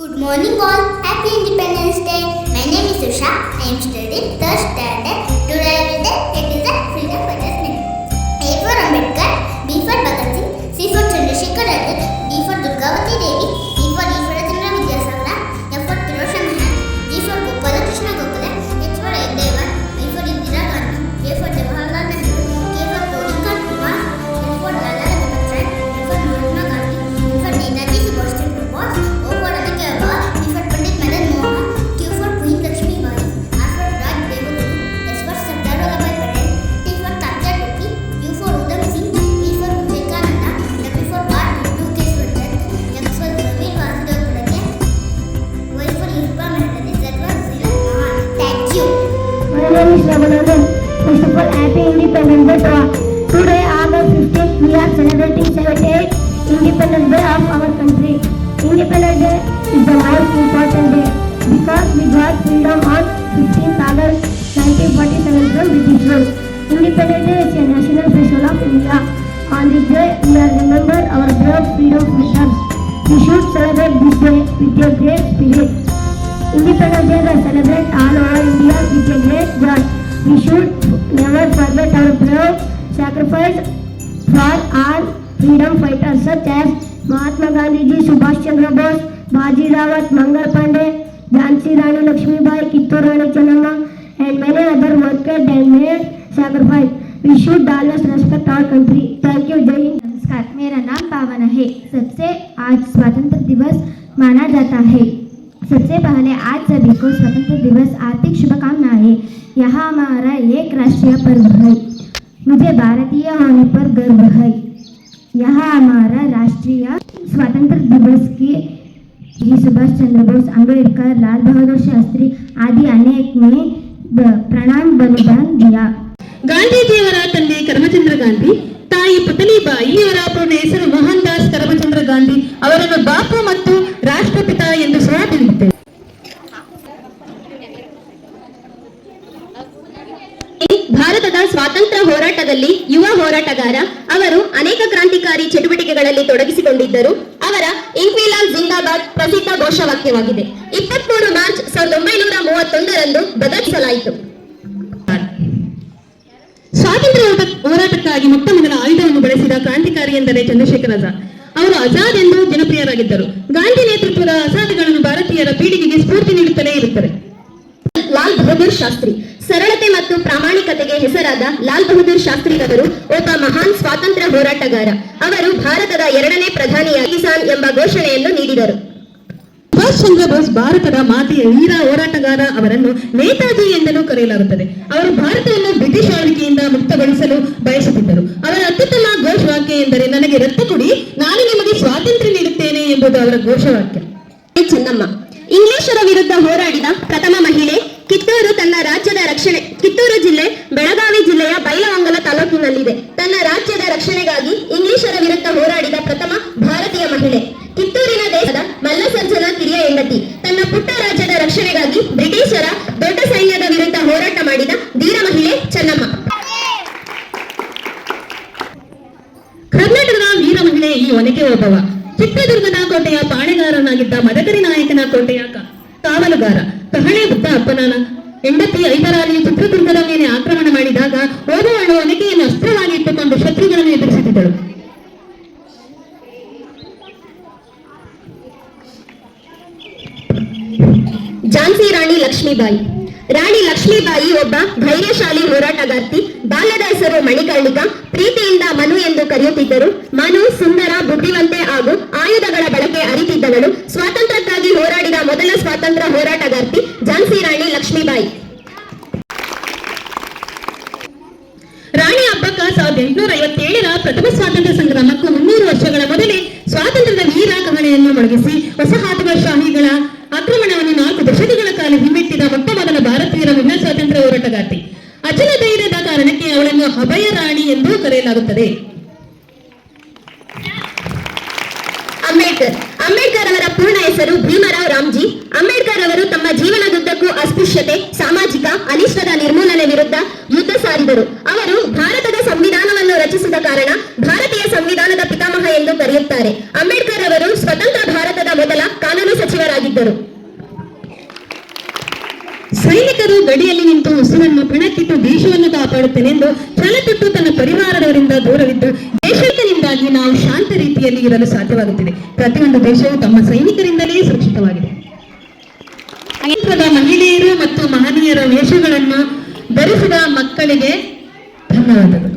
Good morning all. Happy Independence Day. My name is Usha. I am studying third standard. Today I will Independence Day to. Today, August 15th, we are celebrating 78th Independence Day of our country. Independence Day is the most important day because we got freedom on 15th August 1947 from British rule. Independence Day is a national festival of India. On this day, we are remember our brave freedom fighters. We should celebrate this day with a great spirit. Independence Day is celebrated all over India with a great joy. We should never forget our brave sacrifice for all freedom fighters such as Mahatma Gandhi, Subhash Chandra Bose, Baji Rawat, Mangal Pandey, Jhansi Rani Lakshmibai, Kittur Rani Channamma, and many other workers that made sacrifice. We should always respect our country. Thank you, Jai Hind. नमस्कार मेरा नाम पावन है सबसे आज स्वतंत्र दिवस माना जाता है सबसे पहले आज सभी को स्वतंत्र दिवस आर्थिक शुभकामनाएं यह हमारा एक राष्ट्रीय पर्व है मुझे भारतीय होने पर गर्व है यह हमारा राष्ट्रीय स्वतंत्र दिवस के जी सुभाष चंद्र बोस अंबेडकर लाल बहादुर शास्त्री आदि अनेक ने ब- प्रणाम बलिदान दिया ಗಾಂಧೀಜಿಯವರ ತಂದೆ ಕರಮಚಂದ್ರ ಗಾಂಧಿ ತಾಯಿ ಪುತಲಿಬಾಯಿ ಅವರ ಪೂರ್ಣ ಹೆಸರು ಮೋಹನ್ ದಾಸ್ ಕರಮಚಂದ್ರ ಗಾಂಧಿ ಅವರನ್ನು ಬಾಪು ಮತ್ತು ರಾಷ್ಟ್ರಪಿತ ಎಂದು ಸಹ ತಿಳಿಯುತ್ತೇವೆ ಭಾರತದ ಸ್ವಾತಂತ್ರ್ಯ ಹೋರಾಟದಲ್ಲಿ ಯುವ ಹೋರಾಟಗಾರ ಅವರು ಅನೇಕ ಕ್ರಾಂತಿಕಾರಿ ಚಟುವಟಿಕೆಗಳಲ್ಲಿ ತೊಡಗಿಸಿಕೊಂಡಿದ್ದರು. ಅವರ ಇಂಕ್ವಿಲಾಲ್ ಜಿಂದಾಬಾದ್ ಪ್ರಸಿದ್ಧ ಘೋಷವಾಕ್ಯವಾಗಿದೆ. ಇಪ್ಪತ್ಮೂರು ಮಾರ್ಚ್ ಸಾವಿರದ ಒಂಬೈನೂರ ಮೂವತ್ತೊಂದರಂದು ಬದಲಿಸಲಾಯಿತು. ಸ್ವಾತಂತ್ರ್ಯ ಹೋರಾಟಕ್ಕಾಗಿ ಮೊಟ್ಟ ಮೊದಲ ಆಯುಧವನ್ನು ಬಳಸಿದ ಕ್ರಾಂತಿಕಾರಿ ಎಂದರೆ ಚಂದ್ರಶೇಖರ ಆಜಾದ್. ಅವರು ಆಜಾದ್ ಎಂದು ಜನಪ್ರಿಯರಾಗಿದ್ದರು. ಗಾಂಧಿ ನೇತೃತ್ವದ ಅಸಾಧಗಳನ್ನು ಭಾರತೀಯರ ಪೀಳಿಗೆಗೆ ಸ್ಫೂರ್ತಿ ನೀಡುತ್ತಲೇ ಇರುತ್ತದೆ ಲಾಲ್ ಬಹದ್ದೂರ್ ಶಾಸ್ತ್ರಿ ಪ್ರಾಮಾಣಿಕತೆಗೆ ಹೆಸರಾದ ಲಾಲ್ ಬಹದ್ದೂರ್ ಶಾಸ್ತ್ರಿ ಅವರು ಒಬ್ಬ ಮಹಾನ್ ಸ್ವಾತಂತ್ರ್ಯ ಹೋರಾಟಗಾರ. ಅವರು ಭಾರತದ ಎರಡನೇ ಪ್ರಧಾನಿಯಾಗಿ ಕಿಸಾನ್ ಎಂಬ ಘೋಷಣೆಯನ್ನು ನೀಡಿದರು. ಸುಭಾಷ್ ಚಂದ್ರ ಬೋಸ್ ಭಾರತದ ಮಾತೆಯ ವೀರ ಹೋರಾಟಗಾರ ಅವರನ್ನು ನೇತಾಜಿ ಎಂದಲೂ ಕರೆಯಲಾಗುತ್ತದೆ. ಅವರು ಭಾರತವನ್ನು ಬ್ರಿಟಿಷ್ ಆಳ್ವಿಕೆಯಿಂದ ಮುಕ್ತಗೊಳಿಸಲು ಬಯಸುತ್ತಿದ್ದರು. ಅವರ ಅತ್ಯುತ್ತಮ ಘೋಷವಾಕ್ಯ ಎಂದರೆ ನನಗೆ ರಕ್ತ ಕೊಡಿ ನಾನು ನಿಮಗೆ ಸ್ವಾತಂತ್ರ್ಯ ನೀಡುತ್ತೇನೆ ಎಂಬುದು ಅವರ ಘೋಷವಾಕ್ಯ. ಚೆನ್ನಮ್ಮ ಇಂಗ್ಲಿಷರ ವಿರುದ್ಧ ಹೋರಾಡಿದ ಪ್ರಥಮ ಮಹಿಳೆ ಕಿತ್ತೂರು ತನ್ನ ರಾಜ್ಯದ ರಕ್ಷಣೆ ಕಿತ್ತೂರು ಜಿಲ್ಲೆ, ಬೆಳಗಾವಿ ಜಿಲ್ಲೆಯ ಬೈಲಮಂಗಲ ತಾಲೂಕಿನಲ್ಲಿದೆ. ತನ್ನ ರಾಜ್ಯದ ರಕ್ಷಣೆಗಾಗಿ ಇಂಗ್ಲಿಷರ ವಿರುದ್ಧ ಹೋರಾಡಿದ ಪ್ರಥಮ ಭಾರತೀಯ ಮಹಿಳೆ. ಕಿತ್ತೂರಿನ ದೇಶದ ಮಲ್ಲಸರ್ಜನ ಕಿರಿಯ ಹೆಂಡತಿ. ತನ್ನ ಪುಟ್ಟ ರಾಜ್ಯದ ರಕ್ಷಣೆಗಾಗಿ ಬ್ರಿಟಿಷರ ದೊಡ್ಡ ಸೈನ್ಯದ ವಿರುದ್ಧ ಹೋರಾಟ ಮಾಡಿದ ಧೀರ ಮಹಿಳೆ ಚೆನ್ನಮ್ಮ. ಕರ್ನಾಟಕದ ವೀರ ಮಹಿಳೆ ಈ ಒನಕೆ ಒಬ್ಬವ ಚಿತ್ರದುರ್ಗದ ಕೋಟೆಯ ಪಾಣೆಗಾರನಾಗಿದ್ದ ಮದಕರಿ ನಾಯಕನ ಕೋಟೆಯ ಕಾವಲುಗಾರ. ಕಹಳೆ ಬುದ್ಧ ಅಪ್ಪನನ ಹೆಂಡತಿ ಐದರಲ್ಲಿ ಚಿತ್ರದುರ್ಗದ ಮೇಲೆ ಆಕ್ರಮಣ ಮಾಡಿದಾಗ ಓದುವಳು ಅನಿಕೆಯನ್ನು ಅಸ್ತ್ರವಾಗಿ ಇಟ್ಟುಕೊಂಡು ಶತ್ರುಗಳನ್ನು ಎದುರಿಸುತ್ತಿದ್ದಳು ಝಾನ್ಸಿ ರಾಣಿ ಲಕ್ಷ್ಮೀಬಾಯಿ. ರಾಣಿ ಲಕ್ಷ್ಮೀಬಾಯಿ ಒಬ್ಬ ಧೈರ್ಯಶಾಲಿ ಹೋರಾಟಗಾರ್ತಿ. ಬಾಲ್ಯದ ಹೆಸರು ಮಣಿಕರ್ಣಿಕ, ಪ್ರೀತಿಯಿಂದ ಮನು ಎಂದು ಕರೆಯುತ್ತಿದ್ದರು. ಮನು ಸುಂದರ, ಬುದ್ಧಿವಂತೆ ಹಾಗೂ ಆಯುಧಗಳ ಬಳಕೆ ಅರಿತಿದ್ದವಳು. ಸ್ವಾತಂತ್ರ್ಯಕ್ಕಾಗಿ ಹೋರಾಡಿದ ಮೊದಲ ಸ್ವಾತಂತ್ರ್ಯ ಹೋರಾಟಗಾರ್ತಿ ಝಾನ್ಸಿ ರಾಣಿ ಲಕ್ಷ್ಮೀಬಾಯಿ. ರಾಣಿ ಅಬ್ಬಕ್ಕ ಸಾವಿರದ ಎಂಟುನೂರ ಐವತ್ತೇಳರ ಪ್ರಥಮ ಸ್ವಾತಂತ್ರ್ಯ ಸಂಗ್ರಾಮಕ್ಕೂ ಮುನ್ನೂರು ವರ್ಷಗಳ ಮೊದಲೇ ಸ್ವಾತಂತ್ರ್ಯದ ವೀರ ಕಹಳೆಯನ್ನು ಮೊಳಗಿಸಿ ವಸಾಹತುಗಳ ಶಾಹಿಗಳ ಆಕ್ರಮಣವನ್ನು ನಾಲ್ಕು ದಶಕಗಳ ಕಾಲ ಹಿಮ್ಮೆಟ್ಟಿದ ಮೊಟ್ಟ ಮೊದಲ ಭಾರತೀಯರ ಮಹಿಳಾ ಸ್ವಾತಂತ್ರ್ಯ ಹೋರಾಟಗಾರ್ತಿ. ಅಚಲ ಧೈರ್ಯದ ಕಾರಣಕ್ಕೆ ಅವಳನ್ನು ಅಭಯ ರಾಣಿ ಎಂದು ಕರೆಯಲಾಗುತ್ತದೆ. ಅಂಬೇಡ್ಕರ್ ಅಂಬೇಡ್ಕರ್ ಅವರ ಪೂರ್ಣ ಹೆಸರು ಭೀಮರಾವ್ ರಾಮ್ಜಿ. ಅಂಬೇಡ್ಕರ್ ಅವರು ತಮ್ಮ ಜೀವನದುದ್ದಕ್ಕೂ ಅಸ್ಪೃಶ್ಯತೆ, ಸಾಮಾಜಿಕ ಅನಿಷ್ಟದ ನಿರ್ಮೂಲನೆ ವಿರುದ್ಧ ಯುದ್ಧ ಸಾರಿದರು. ಅವರು ಭಾರತದ ಸಂವಿಧಾನವನ್ನು ರಚಿಸಿದ ಕಾರಣ ಭಾರತೀಯ ಸಂವಿಧಾನದ ಪಿತಾಮಹ ಎಂದು ಕರೆಯುತ್ತಾರೆ. ಅಂಬೇಡ್ಕರ್ ಅವರು ಸ್ವತಂತ್ರ ಭಾರತದ ಮೊದಲ ಕಾನೂನು ಸಚಿವರಾಗಿದ್ದರು. ಸೈನಿಕರು ಗಡಿಯಲ್ಲಿ ನಿಂತು ಉಸಿರನ್ನು ಪಿಣಕ್ಕಿಟ್ಟು ದೇಶವನ್ನು ಕಾಪಾಡುತ್ತೇನೆಂದು ಛಲತೊಟ್ಟು ತನ್ನ ಪರಿವಾರದವರಿಂದ ದೂರವಿದ್ದು ದೇಶದಿಂದಾಗಿ ನಾವು ಶಾಂತ ರೀತಿಯಲ್ಲಿ ಇರಲು ಸಾಧ್ಯವಾಗುತ್ತಿದೆ. ಪ್ರತಿಯೊಂದು ದೇಶವು ತಮ್ಮ ಸೈನಿಕರಿಂದಲೇ ಸುರಕ್ಷಿತವಾಗಿದೆ. ಮಹಿಳೆಯರು ಮತ್ತು ಮಹನೀಯರ ವೇಷಗಳನ್ನು ಧರಿಸಿದ ಮಕ್ಕಳಿಗೆ ಧನ್ಯವಾದಗಳು.